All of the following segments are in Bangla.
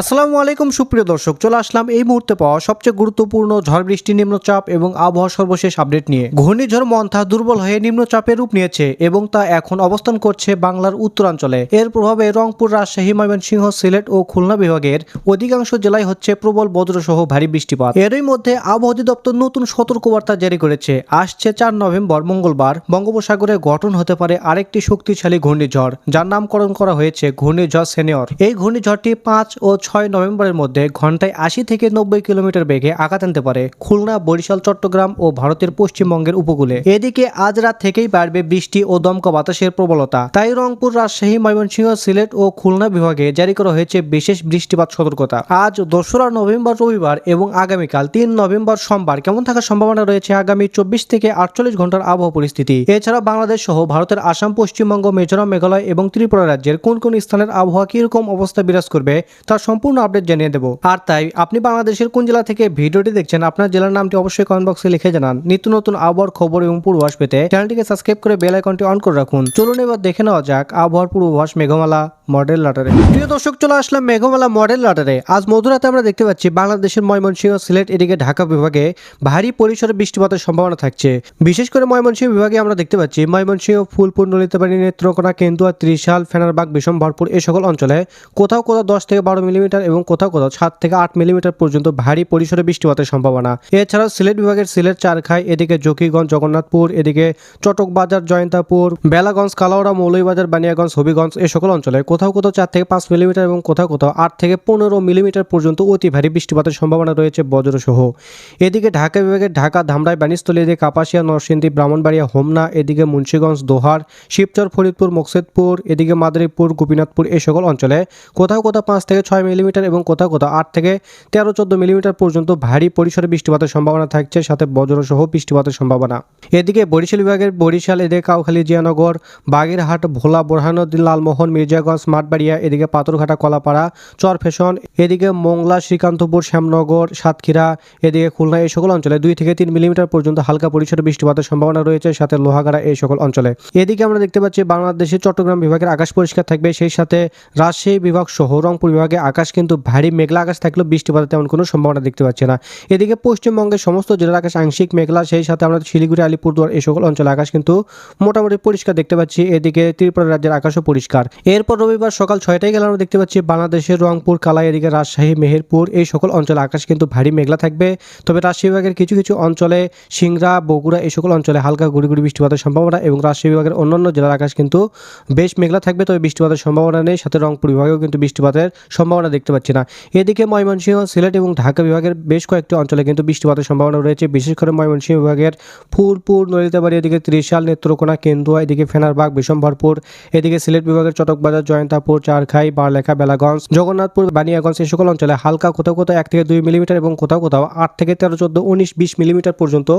আসসালামু আলাইকুম, সুপ্রিয় দর্শক। চলে আসলাম এই মুহূর্তে পাওয়া সবচেয়ে গুরুত্বপূর্ণ ঝড় বৃষ্টি নিম্নচাপ এবং আবহাওয়া সর্বশেষ আপডেট নিয়ে। ঘূর্ণিঝড় মন্থা দুর্বল হয়ে নিম্নচাপের রূপ নিয়েছে এবং তা এখন অবস্থান করছে বাংলার উত্তরাঞ্চলে। এর প্রভাবে রংপুর, রাজশাহী, ময়মনসিংহ, সিলেট ও খুলনা বিভাগের অধিকাংশ জেলায় হচ্ছে প্রবল বজ্রসহ ভারী বৃষ্টিপাত। এরই মধ্যে আবহাওয়া অধিদপ্তর নতুন সতর্কবার্তা জারি করেছে। আসছে চার নভেম্বর, মঙ্গলবার বঙ্গোপসাগরে গঠন হতে পারে আরেকটি শক্তিশালী ঘূর্ণিঝড়, যার নামকরণ করা হয়েছে ঘূর্ণিঝড় সেনিয়র। এই ঘূর্ণিঝড়টি পাঁচ ও ছয় নভেম্বরের মধ্যে ঘন্টায় আশি থেকে নব্বই কিলোমিটার বেগে আঘাত আনতে পারে খুলনা, বরিশাল, চট্টগ্রাম ও ভারতের পশ্চিমবঙ্গের উপকূলে। এদিকে আজ রাত থেকেই বাড়বে বৃষ্টি ও দমকা বাতাসের প্রবলতা তাই রংপুর, রাজশাহী, ময়মনসিংহ, সিলেট ও খুলনা বিভাগে জারি করা হয়েছে বিশেষ বৃষ্টিপাত সতর্কতা। আজ দোসরা নভেম্বর রবিবার এবং আগামীকাল তিন নভেম্বর সোমবার কেমন থাকার সম্ভাবনা রয়েছে আগামী চব্বিশ থেকে আটচল্লিশ ঘণ্টার আবহাওয়া পরিস্থিতি? এছাড়া বাংলাদেশ সহ ভারতের আসাম, পশ্চিমবঙ্গ, মিজোরাম, মেঘালয় এবং ত্রিপুরা রাজ্যের কোন কোন স্থানের আবহাওয়া কীরকম অবস্থা বিরাজ করবে তার সম্পূর্ণ আপডেট জানিয়ে দেবো। আর তাই, আপনি বাংলাদেশের কোন জেলা থেকে ভিডিওটি দেখছেন, আপনার জেলার নামটি অবশ্যই কমেন্ট বক্সে লিখে জানান। নিত্য নতুন আবহাওয়ার খবর এবং পূর্বাভাস পেতে চ্যানেলটিকে সাবস্ক্রাইব করে বেল আইকনটি অন করে রাখুন। চলুন এবার দেখে নেওয়া যাক আবহাওয়ার পূর্বাভাস মেঘমালা মডেল লাটারে প্রিয় দর্শক, চলে আসলাম মেঘমালা মডেল লাটারে আজ মধুরাতে আমরা দেখতে পাচ্ছি বাংলাদেশের ময়মনসিংহ সিলেট, এদিকে ঢাকা বিভাগে ভারী পরিসরে বৃষ্টিপাতের সম্ভাবনা থাকছে। বিশেষ করে ময়মনসিংহ বিভাগে আমরা দেখতে পাচ্ছি ময়মনসিংহ, ফুলপুর, নলিতাবাড়ি, নেত্রকোনা, কেন্দুয়া, ত্রিশাল, ফেনারবাগ বিষম ভরপুর এই সকল অঞ্চলে কোথাও কোথাও দশ থেকে বারো মিলিমিটার এবং কোথাও কোথাও সাত থেকে আট মিলিমিটার পর্যন্ত ভারী পরিসরে বৃষ্টিপাতের সম্ভাবনা। এছাড়াও সিলেট বিভাগের সিলেট, চারখাই, এদিকে জকিগঞ্জ, জগন্নাথপুর, এদিকে চটকবাজার, জয়ন্তাপুর, বেলাগঞ্জ, কালাউড়া, মৌলভীবাজার, বানিয়াগঞ্জ, হবিগঞ্জ এই সকল অঞ্চলে কোথাও কোথাও চার থেকে পাঁচ মিলিমিটার এবং কোথাও কোথাও আট থেকে পনেরো মিলিমিটার পর্যন্ত অতি ভারী বৃষ্টিপাতের সম্ভাবনা রয়েছে বজ্রসহ। এদিকে ঢাকা বিভাগের ঢাকা, ধামরাই বানিস্থলী এদিকে কাপাসিয়া, নরসিংদী, ব্রাহ্মণবাড়িয়া, হোমনা, এদিকে মুন্সীগঞ্জ, দোহার, শিবচর, ফরিদপুর, মোকসেদপুর, এদিকে মাদারীপুর, গোপীনাথপুর এই সকল অঞ্চলে কোথাও কোথাও পাঁচ থেকে ছয় মিলিমিটার এবং কোথাও কোথাও আট থেকে তেরো চোদ্দ মিলিমিটার পর্যন্ত ভারী পরিসরে বৃষ্টিপাতের সম্ভাবনা থাকছে, সাথে বজ্রসহ বৃষ্টিপাতের সম্ভাবনা। এদিকে বরিশাল বিভাগের বরিশাল, এদিকে কাউখালী, জিয়ানগর, বাগেরহাট, ভোলা বোরহানুদ্দিন লালমোহন, মির্জাগঞ্জ, মাঠবাড়িয়া, এদিকে পাথরঘাটা, কলাপাড়া, চরফেশন, এদিকে মোংলা, শ্রীকান্তপুর, শ্যামনগর, সাতক্ষীরা, এদিকে খুলনা, এই সকল অঞ্চলে দুই থেকে তিন মিলিমিটার পর্যন্ত হালকা পরিসরে বৃষ্টিপাতের সম্ভাবনা রয়েছে, সাথে লোহাগাড়া এই সকল অঞ্চলে। এদিকে আমরা দেখতে পাচ্ছি বাংলাদেশের চট্টগ্রাম বিভাগের আকাশ পরিষ্কার থাকবে, সেই সাথে রাজশাহী বিভাগ সহ রংপুর বিভাগে আকাশ কিন্তু ভারী মেঘলা আকাশ থাকলেও বৃষ্টিপাতের তেমন কোনো সম্ভাবনা দেখতে পাচ্ছি না। এদিকে পশ্চিমবঙ্গের সমস্ত জেলার আকাশ আংশিক মেঘলা, সেই সাথে আমরা শিলিগুড়ি, আলিপুরদুয়ার এই সকল অঞ্চলের আকাশ কিন্তু মোটামুটি পরিষ্কার দেখতে পাচ্ছি। এদিকে ত্রিপুরা রাজ্যের আকাশও পরিষ্কার। এরপর রবিবার সকাল ছয়টায় গেলে আমরা দেখতে পাচ্ছি বাংলাদেশের রংপুর, কালাই, এদিকে রাজশাহী, মেহেরপুর এই সকল অঞ্চলে আকাশ কিন্তু ভারী মেঘলা থাকবে। তবে রাজশাহী বিভাগের কিছু কিছু অঞ্চলে সিংড়া, বগুড়া এই সকল অঞ্চলে হালকা গুড়ি গুড়ি বৃষ্টিপাতের সম্ভাবনা এবং রাজশাহী বিভাগের অন্যান্য জেলার আকাশ কিন্তু বেশ মেঘলা থাকবে। তবে বৃষ্টিপাতের সম্ভাবনা নেই। সাথে রংপুর বিভাগেও কিন্তু বৃষ্টিপাতের সম্ভাবনা দেখতে পাচ্ছি না। এদিকে ময়মনসিংহ, সিলেট এবং ঢাকা বিভাগের বেশ কয়েকটি অঞ্চলে কিন্তু বৃষ্টিপাতের সম্ভাবনা রয়েছে। বিশেষ করে ময়মনসিংহ বিভাগের ফুলপুর নলিতাবাড়ি, এদিকে ত্রিশাল, নেত্রকোনা, কেন্দুয়া, এদিকে ফেনারবাগ, বিশম্ভরপুর, এদিকে সিলেট বিভাগের চটকবাজার, জয়ন্তাপুর, চারখাই, বারলেখা, বেলাগঞ্জ, জগন্নাথপুর, বানিয়াগঞ্জ এই সকল অঞ্চলে হালকা কোথাও কোথাও এক থেকে দুই মিলিমিটার এবং কোথাও কোথাও আট থেকে তেরো, চোদ্দ, উনিশ, বিশ মিলিমিটার পর্যন্ত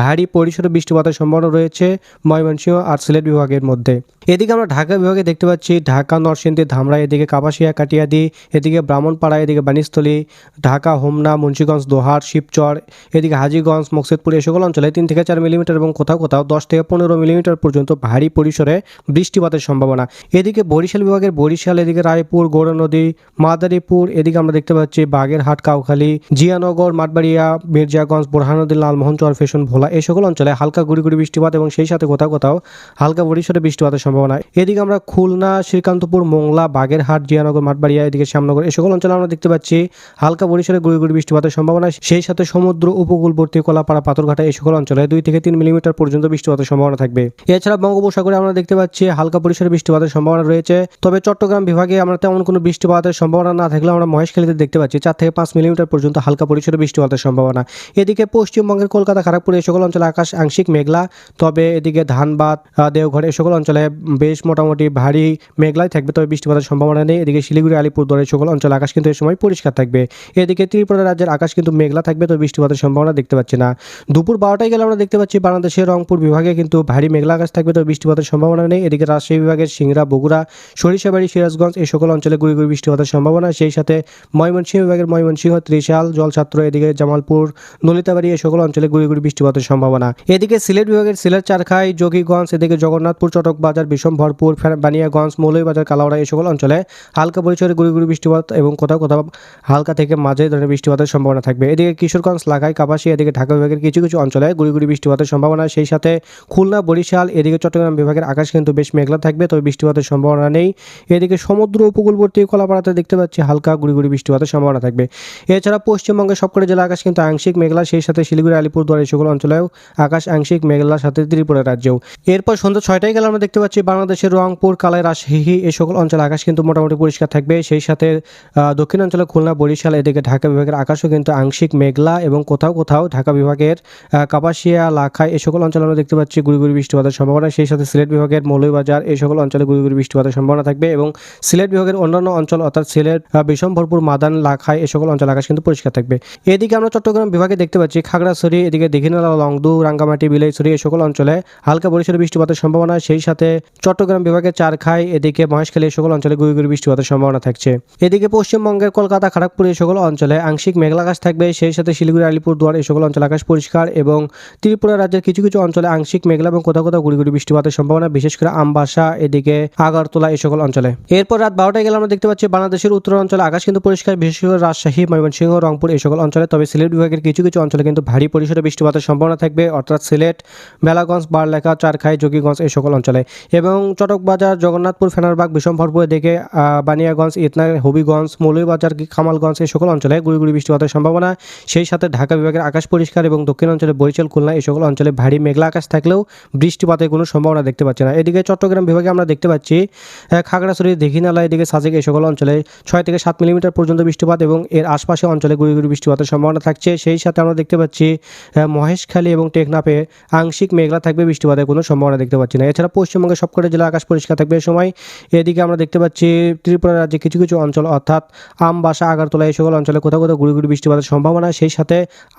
ভারী পরিসরে বৃষ্টিপাতের সম্ভাবনা রয়েছে ময়মনসিংহ আর সিলেট বিভাগের মধ্যে। এদিকে আমরা ঢাকা বিভাগে দেখতে পাচ্ছি ঢাকা, নরসিংদী, ধামরা, এদিকে কাপাসিয়া, কাটিয়াদি, এদিকে ব্রাহ্মণপাড়া, এদিকে বানিস্থলী ঢাকা, হোমনা, মুন্সীগঞ্জ, দোহার, শিবচর, এদিকে হাজিগঞ্জ, মকসেদপুর এই সকল অঞ্চলে তিন থেকে চার মিলিমিটার এবং কোথাও কোথাও দশ থেকে পনেরো মিলিমিটার পর্যন্ত ভারী পরিসরে বৃষ্টিপাতের সম্ভাবনা। এদিকে বরিশাল বিভাগের বরিশাল, এদিকে রায়পুর, গৌড়া নদী, মাদারীপুর, এদিকে আমরা দেখতে পাচ্ছি বাগেরহাট, কাউখালী, জিয়ানগর, মাঠবাড়িয়া, মির্জাগঞ্জ বোরহানুদ্দিন লালমোহন চরফেশন ভোলা এই সকল অঞ্চলে হালকা গুড়ি গুড়ি বৃষ্টিপাত এবং সেই সাথে কোথাও কোথাও হালকা পরিসরে বৃষ্টিপাতের সম্ভাবনা। এদিকে আমরা খুলনা, শ্রীকান্তপুর, মোংলা, বাগেরহাট, জিয়ানগর, মাঠবাড়িয়া, এদিকে শ্যামনগর এই সকল অঞ্চলে আমরা দেখতে পাচ্ছি হালকা পরিসরে গুড়ি গুড়ি বৃষ্টিপাতের সম্ভাবনা, সেই সাথে সমুদ্র উপকূলবর্তী কলাপাড়া পাথরঘাটা এই সকল অঞ্চলে দুই থেকে তিন মিলিমিটার পর্যন্ত বৃষ্টিপাতের সম্ভাবনা থাকবে। এছাড়া বঙ্গোপসাগরে আমরা দেখতে পাচ্ছি হালকা পরিসরে বৃষ্টিপাতের সম্ভাবনা রয়েছে, তবে চট্টগ্রাম বিভাগে আমরা তেমন কোনো বৃষ্টিপাতের সম্ভাবনা না থাকলেও আমরা মহেশখালীতে দেখতে পাচ্ছি চার থেকে পাঁচ মিলিমিটার পর্যন্ত হালকা পরিসরে বৃষ্টিপাতের সম্ভাবনা। এদিকে পশ্চিমবঙ্গের কলকাতা খড়গপুর এই সকল অঞ্চলে আকাশ আংশিক মেঘলা, তবে এদিকে ধানবাদ দেওঘর এই সকল অঞ্চলে বেশ মোটামুটি ভারী মেঘলাই থাকবে, তবে বৃষ্টিপাতের সম্ভাবনা নেই। এদিকে শিলিগুড়ি, আলিপুরদুয়ার এই সকল অঞ্চলে আকাশ কিন্তু এই সময় পরিষ্কার থাকবে। এদিকে ত্রিপুরা রাজ্যের আকাশ কিন্তু মেঘলা থাকবে তো বৃষ্টিপাতের সম্ভাবনা দেখতে পাচ্ছি না। দুপুর বারোটায় গেলে আমরা দেখতে পাচ্ছি বাংলাদেশের রংপুর বিভাগে কিন্তু ভারী মেঘলা আকাশ থাকবে তো বৃষ্টিপাতের সম্ভাবনা নেই। এদিকে রাজশাহী বিভাগের সিংড়া, বগুড়া, সরিষাবাড়ি, সিরাজগঞ্জ এই সকল অঞ্চলে গুড়ি গুড়ি বৃষ্টিপাতের সম্ভাবনা। সেই সাথে ময়মনসিংহ বিভাগের ময়মনসিংহ, ত্রিশাল, জলছাত্র, এদিকে জামালপুর, নলিতাবাড়ি এই সকল অঞ্চলে গুড়ি গুড়ি বৃষ্টিপাতের সম্ভাবনা। এদিকে সিলেট বিভাগের সিলেট, চারখাই, যোগীগঞ্জ, এদিকে জগন্নাথপুর চটক বাজার বিষম ভরপুর বানিয়াগঞ্জ, মৌলভীবাজার, কালাউড়া এই সকল অঞ্চলে হালকা পরিসরে গুড়ি গুড়ি বৃষ্টিপাত বৃষ্টিপাত এবং কোথাও কোথাও হালকা থেকে মাঝে ধরনের বৃষ্টিপাতের সম্ভাবনা থাকবে। এদিকে কিশোরগঞ্জ, লাগাই কাপাসি এদিকে ঢাকা বিভাগের কিছু কিছু অঞ্চলে গুড়ি গুড়ি বৃষ্টিপাতের সম্ভাবনা। সেই সাথে খুলনা, বরিশাল, এদিকে চট্টগ্রাম বিভাগের আকাশ কিন্তু বেশ মেঘলা থাকবে, তবে বৃষ্টিপাতের সম্ভাবনা নেই। এদিকে সমুদ্র উপকূলবর্তী কলাপাড়াতে দেখতে পাচ্ছি হালকা গুড়ি গুড়ি বৃষ্টিপাতের সম্ভাবনা থাকবে। এছাড়া পশ্চিমবঙ্গের সবকটি জেলা আকাশ কিন্তু আংশিক মেঘলা, সেই সাথে শিলিগুড়ি আলিপুরদুয়ার এই সকল অঞ্চলেও আকাশ আংশিক মেঘলার সাথে ত্রিপুরা রাজ্যেও। এরপর সন্ধ্যা ছয়টায় গেলে আমরা দেখতে পাচ্ছি বাংলাদেশের রংপুর, কালাই, রাজশাহী এই সকল অঞ্চলে আকাশ কিন্তু মোটামুটি পরিষ্কার থাকবে। সেই সাথে দক্ষিণাঞ্চলে খুলনা বরিশাল এদিকে ঢাকা বিভাগের আকাশও কিন্তু আংশিক মেঘলা এবং কোথাও কোথাও ঢাকা বিভাগের কাপাসিয়া লাখাই এই সকল অঞ্চলে আমরা দেখতে পাচ্ছি গুড়ি গুড়ি বৃষ্টিপাতের সম্ভাবনা। সেই সাথে সিলেট বিভাগের মৌলভীবাজার এই সকল অঞ্চলে গুড়ি গুড়ি বৃষ্টিপাতের সম্ভাবনা থাকবে এবং সিলেট বিভাগের অন্যান্য অঞ্চল অর্থাৎ সিলেট আহ, বিশম্ভরপুর মাদান লাখাই এই সকল অঞ্চল আকাশ কিন্তু পরিষ্কার থাকবে। এদিকে আমরা চট্টগ্রাম বিভাগে দেখতে পাচ্ছি খাগড়াছড়ি এদিকে দীঘিনালা লংদু রাঙ্গামাটি বিলাইছড়ি এই সকল অঞ্চলে হালকা পরিসরে বৃষ্টিপাতের সম্ভাবনা। সেই সাথে চট্টগ্রাম বিভাগের চারখাই এদিকে মহেশখালী এই সকল অঞ্চলে গুড়ি গুড়ি বৃষ্টিপাতের সম্ভাবনা থাকছে। এদিকে পশ্চিমবঙ্গের কলকাতা খড়গপুর এই সকল অঞ্চলে আংশিক মেঘলা আকাশ থাকবে। সেই সাথে শিলিগুড়ি, আলিপুরদুয়ার এই সকল অঞ্চলে আকাশ পরিষ্কার এবং ত্রিপুরা রাজ্যের কিছু কিছু অঞ্চলে আংশিক মেঘলা এবং কোথাও কোথাও গুড়ি গুড়ি বৃষ্টিপাতের সম্ভাবনা, বিশেষ করে আমবাসা, এদিকে আগরতলা এই সকল অঞ্চলে। এরপর রাত বারোটায় গেলে আমরা দেখতে পাচ্ছি বাংলাদেশের উত্তর অঞ্চলে আকাশ কিন্তু পরিষ্কার, বিশেষ করে রাজশাহী, ময়মনসিংহ, রংপুর এই সকল অঞ্চলে। তবে সিলেট বিভাগের কিছু কিছু অঞ্চলে কিন্তু ভারী পরিসরে বৃষ্টিপাতের সম্ভাবনা থাকবে, অর্থাৎ সিলেট, বেলাগঞ্জ, বারলেখা, চারখাই যোগীগঞ্জ এই সকল অঞ্চলে। এবং চটকবাজার, জগন্নাথপুর, ফেনারবাগ বিষমভরপুর এদিকে বানিয়াগঞ্জ, ইতনা হবিগঞ্জ মৌলভীবাজার, খামালগঞ্জ এই সকল অঞ্চলে গুড়ি গুড়ি বৃষ্টিপাতের সম্ভাবনা। সেই সাথে ঢাকা বিভাগের আকাশ পরিষ্কার এবং দক্ষিণ অঞ্চলে বরিশাল, খুলনা এই সকল অঞ্চলে ভারী মেঘলা আকাশ থাকলেও বৃষ্টিপাতের কোনো সম্ভাবনা দেখতে পাচ্ছি না। এদিকে চট্টগ্রাম বিভাগে আমরা দেখতে পাচ্ছি খাগড়াছড়ি, দীঘিনালা এদিকে সাজেক এই সকল অঞ্চলে ছয় থেকে সাত মিলিমিটার পর্যন্ত বৃষ্টিপাত এবং এর আশপাশে অঞ্চলে গুড়ি গুড়ি বৃষ্টিপাতের সম্ভাবনা থাকছে। সেই সাথে আমরা দেখতে পাচ্ছি মহেশখালী এবং টেকনাফে আংশিক মেঘলা থাকবে, বৃষ্টিপাতের কোনো সম্ভাবনা দেখতে পাচ্ছি না। এছাড়া পশ্চিমবঙ্গের সবকটা জেলা আকাশ পরিষ্কার থাকবে এই সময়। এদিকে আমরা দেখতে পাচ্ছি, ত্রিপুরা রাজ্যে কিছু কিছু অঞ্চল অর্থাৎ আমবাসা আগারতলা এই সকল অঞ্চলে কোথাও কোথাও গুড়ি গুড়ি বৃষ্টিপাতের সম্ভাবনা। সেই সাথে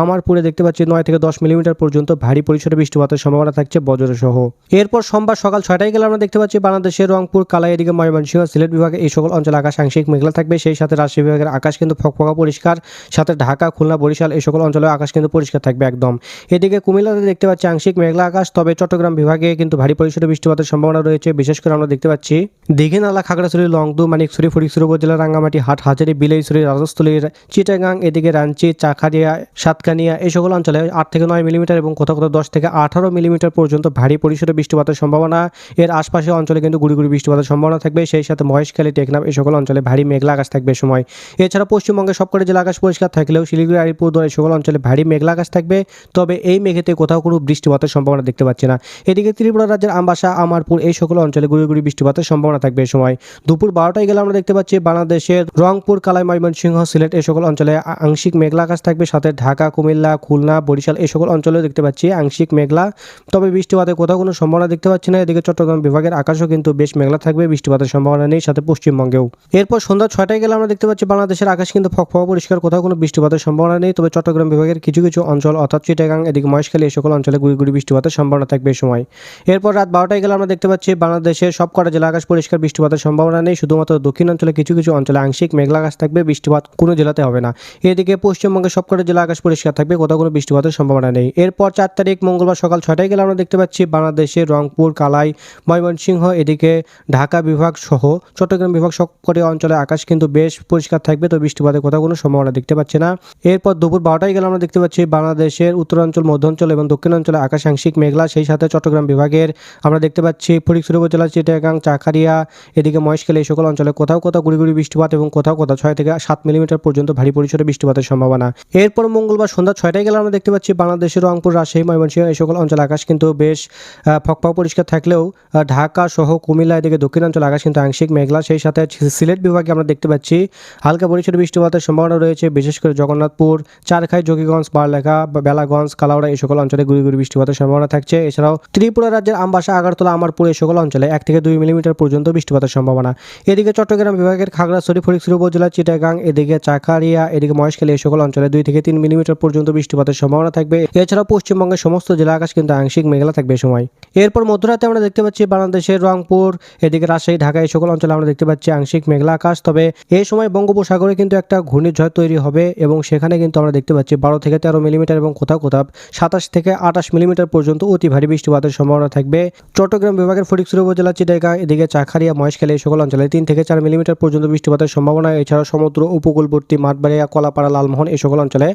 আমারপুরে দেখতে পাচ্ছি নয় থেকে দশ মিলিমিটার পর্যন্ত ভারী পরিসরে বৃষ্টিপাতের সম্ভাবনা থাকছে বজ্র সহ এরপর সোমবার সকাল ছয়টায় গেলে আমরা দেখতে পাচ্ছি বাংলাদেশের রংপুর, কালাই এদিকে ময়মনসিংহ, সিলেট বিভাগে এই সকল অঞ্চলে আকাশ আংশিক মেঘলা থাকবে। সেই সাথে রাজশাহী বিভাগের আকাশ কিন্তু ফকফকা পরিষ্কার। সাথে ঢাকা, খুলনা, বরিশাল এই সকল অঞ্চলে আকাশ কিন্তু পরিষ্কার থাকবে একদম। এদিকে কুমিল্লাতে দেখতে পাচ্ছি আংশিক মেঘলা আকাশ, তবে চট্টগ্রাম বিভাগে কিন্তু ভারী পরিসরে বৃষ্টিপাতের সম্ভাবনা রয়েছে। বিশেষ করে আমরা দেখতে পাচ্ছি দীঘিনালা, খাগড়াছড়ি, লংদু, মানিকছড়ি ফটিকছড়ি উপজেলা রাঙ্গামাটি হাট হাজারি, বিলাইছড়ি, রাজস্থলীর চিটাগাং, এদিকে রাঞ্চি, চাখারিয়া, সাতকানিয়া, এই সকল অঞ্চলে আট থেকে নয় মিলিমিটার এবং কোথাও কোথাও দশ থেকে আঠারো মিলিমিটার পর্যন্ত ভারী পরিসরে বৃষ্টিপাতের সম্ভাবনা। এর আশপাশের অঞ্চলে কিন্তু গুড়ি গুড়ি বৃষ্টিপাতের সম্ভাবনা থাকবে। সেই সাথে মহেশখালী, টেকনাফ এই সকল অঞ্চলে ভারী মেঘলা আকাশ থাকবে সময়। এছাড়া পশ্চিমবঙ্গের সবকটি জেলা আকাশ পরিষ্কার থাকলেও শিলিগুড়ি, আলিপুরদুয়ার এই সকল অঞ্চলে ভারী মেঘলা আকাশ থাকবে। তবে এই মেঘেতে কোথাও কোনো বৃষ্টিপাতের সম্ভাবনা দেখতে পাচ্ছি না। এদিকে ত্রিপুরা রাজ্যের আমবাসা, আমারপুর এই সকল অঞ্চলে গুড়ি গুড়ি বৃষ্টিপাতের সম্ভাবনা থাকবে এই সময়। দুপুর বারোটায় গেলে আমরা দেখতে পাচ্ছি বাংলাদেশের রংপুর, কালাই, ময়মনসিংহ, সিলেট এই সকল অঞ্চলে আংশিক মেঘলা আকাশ থাকবে। সাথে ঢাকা, কুমিল্লা, খুলনা, বরিশাল এই সকল অঞ্চলেও দেখতে পাচ্ছি আংশিক মেঘলা। তবে বৃষ্টিপাতের কোথাও কোনো সম্ভাবনা দেখতে পাচ্ছি না। এদিকে চট্টগ্রাম বিভাগের আকাশও কিন্তু বেশ মেঘলা থাকবে। বৃষ্টিপাতের সম্ভাবনা নেই। সাথে পশ্চিমবঙ্গেও। এরপর সন্ধ্যা ছয়টায় গেলে আমরা দেখতে পাচ্ছি বাংলাদেশের আকাশ কিন্তু ফকফকা পরিষ্কার। কোথাও কোনো বৃষ্টিপাতের সম্ভাবনা নেই। তবে চট্টগ্রাম বিভাগের কিছু কিছু অঞ্চল অর্থাৎ চিটাগাং, এদিকে মহেশখালী এই সকল অঞ্চলে গুড়ি গুড়ি বৃষ্টিপাতের সম্ভাবনা থাকবে এই সময়। এরপর রাত বারোটায় গেলে আমরা দেখতে পাচ্ছি বাংলাদেশের সব কটা জেলা আকাশ পরিষ্কার। বৃষ্টিপাতের সম্ভাবনা নেই। শুধুমাত্র দক্ষিণ অঞ্চলে কিছু কিছু অঞ্চলে আংশিক মেঘলা আকাশ থাকবে, বৃষ্টিপাত কোনো জেলাতে হবে না। এদিকে পশ্চিমবঙ্গের সব কটা জেলা আকাশ পরিষ্কার থাকবে, কোথাও কোনো বৃষ্টিপাতের সম্ভাবনা নেই। এরপর চার তারিখ, মঙ্গলবার সকাল ছয়টায় গেলে আমরা দেখতে পাচ্ছি বাংলাদেশের রংপুর, কালাই, ময়মনসিংহ, এদিকে ঢাকা বিভাগ সহ চট্টগ্রাম বিভাগ সবকটি অঞ্চলে আকাশ কিন্তু বেশ পরিষ্কার থাকবে, তো বৃষ্টিপাতের কোথাও কোনো সম্ভাবনা দেখতে পাচ্ছি না। এরপর দুপুর বারোটায় গেলে আমরা দেখতে পাচ্ছি বাংলাদেশের উত্তরাঞ্চল, মধ্যাঞ্চল এবং দক্ষিণাঞ্চলে আকাশ আংশিক মেঘলা, সেই সাথে চট্টগ্রাম বিভাগের আমরা দেখতে পাচ্ছি ফটিকছড়ি উপজেলা চিটাগাং, চাকারিয়া, এদিকে মহেশখালী, এই সকল অঞ্চলে কোথাও কোথাও গুড়ি গুড়ি বৃষ্টিপাত এবং কোথাও কোথাও ছয় থেকে সাত মিলিমিটার পর্যন্ত ভারী পরিসরে বৃষ্টিপাতের সম্ভাবনা। এরপর মঙ্গলবার সন্ধ্যা ছয়টায় গেলে আমরা দেখতে পাচ্ছি বাংলাদেশের রংপুর, রাজশাহী, ময়মনসিংহ এই সকল অঞ্চলে আকাশ কিন্তু বেশ ফকফক পরিষ্কার থাকলেও ঢাকা সহ কুমিল্লা এদিকে দক্ষিণাঞ্চল আকাশ কিন্তু আংশিক মেঘলা। সেই সাথে সিলেট বিভাগে আমরা দেখতে পাচ্ছি হালকা পরিসরে বৃষ্টিপাতের সম্ভাবনা রয়েছে, বিশেষ করে জগন্নাথপুর, চারখাই যোগীগঞ্জ বারলেখা, বেলাগঞ্জ, কালাউড়া এই সকল অঞ্চলে গুড়ি গুড়ি বৃষ্টিপাতের সম্ভাবনা থাকছে। এছাড়াও ত্রিপুরা রাজ্যের আমবাসা, আগারতলা, আমারপুর এই সকল অঞ্চলে এক থেকে দুই মিলিমিটার পর্যন্ত বৃষ্টিপাতের সম্ভাবনা। এদিকে চট্টগ্রাম বিভাগের খাগড়াছড়ি ফটিকছড়ি উপজেলা চিটাগাং, এদিকে চাকারিয়া, এদিকে মহেশখালী এই সকল অঞ্চলে দুই থেকে তিন মিলিমিটার পর্যন্ত বৃষ্টিপাতের সম্ভাবনা থাকবে। এছাড়াও পশ্চিমবঙ্গের সমস্ত জেলা আকাশ কিন্তু আংশিক মেঘলা থাকবে সময়। এরপর মধ্যরাতে আমরা দেখতে পাচ্ছি বাংলাদেশের রংপুর, এদিকে রাজশাহী, ঢাকা এই সকল অঞ্চলে আমরা দেখতে পাচ্ছি আংশিক মেঘলা আকাশ। তবে এই সময় বঙ্গোপসাগরে কিন্তু একটা ঘূর্ণিঝড় তৈরি হবে এবং সেখানে কিন্তু আমরা দেখতে পাচ্ছি বারো থেকে তেরো মিলিমিটার এবং কোথাও কোথাও সাতাশ থেকে আঠাশ মিলিমিটার পর্যন্ত অতি ভারী বৃষ্টিপাতের সম্ভাবনা থাকবে। চট্টগ্রাম বিভাগের ফটিকছড়ি উপজেলা চিটাগাং, এদিকে চাখারিয়া মহেশখালী এই সকল অঞ্চলে তিন থেকে চার মিলিমিটার পর্যন্ত বৃষ্টিপাত বৃষ্টিপাতের সম্ভাবনা এছাড়া সমুদ্র, উপকূলবর্তী মাঠবাড়িয়া, কলাপাড়া, লালমোহন এই সকল অঞ্চলে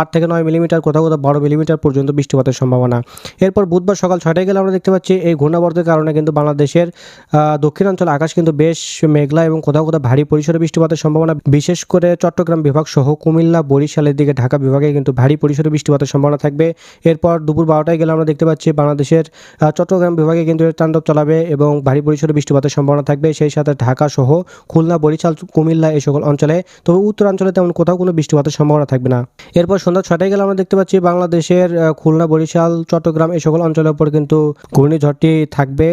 আট থেকে নয় মিলিমিটার, কোথাও কোথাও বারো মিলিমিটার পর্যন্ত বৃষ্টিপাতের সম্ভাবনা। এরপর বুধবার সকাল ছয়টায় গেলে আমরা দেখতে পাচ্ছি, এই ঘূর্ণাবর্তের কারণে কিন্তু বাংলাদেশের দক্ষিণাঞ্চল আকাশ কিন্তু বেশ মেঘলা এবং কোথাও কোথাও ভারী পরিসরে বৃষ্টিপাতের সম্ভাবনা। বিশেষ করে চট্টগ্রাম বিভাগ সহ কুমিল্লা, বরিশালের দিকে, ঢাকা বিভাগে কিন্তু ভারী পরিসরে বৃষ্টিপাতের সম্ভাবনা থাকবে। এরপর দুপুর বারোটায় গেলে আমরা দেখতে পাচ্ছি, বাংলাদেশের চট্টগ্রাম বিভাগে কিন্তু তাণ্ডব চালাবে এবং ভারী পরিসরে বৃষ্টিপাতের সম্ভাবনা থাকবে। সেই সাথে ঢাকা সহ খুলনা, বরিশাল কুমিল্লা এই সকল অঞ্চলে, তবে উত্তরাঞ্চলে তেমন কোথাও কোনো বৃষ্টিপাতের সম্ভাবনা থাকবে না। এরপর সন্ধ্যা ছয়টায় গেলে আমরা দেখতে পাচ্ছি বাংলাদেশের খুলনা, বরিশাল, চট্টগ্রাম এই সকল অঞ্চলের উপর কিন্তু ঘূর্ণিঝড়টি থাকবে।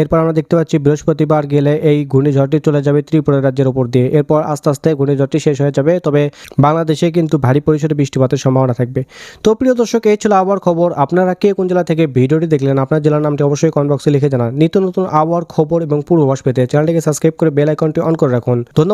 এরপর আমরা দেখতে পাচ্ছি বৃহস্পতিবার গেলে এই ঘূর্ণিঝড়টি চলে যাবে ত্রিপুরা রাজ্যের উপর দিয়ে। এরপর আস্তে আস্তে ঘূর্ণিঝড়টি শেষ হয়ে যাবে, তবে বাংলাদেশে কিন্তু ভারী পরিসরে বৃষ্টিপাতের সম্ভাবনা থাকবে। তো প্রিয় দর্শক, এই ছিল আবহাওয়ার খবর। আপনারা কে কোন জেলা থেকে ভিডিওটি দেখলেন, আপনার জেলার নামটি অবশ্যই কমেন্ট বক্সে লিখে জানান। নিত্য নতুন আবহাওয়ার খবর এবং পূর্বাভাস পেতে চ্যানেলটিকে সাবস্ক্রাইব করে বেল আইকনটি অন করে রাখুন।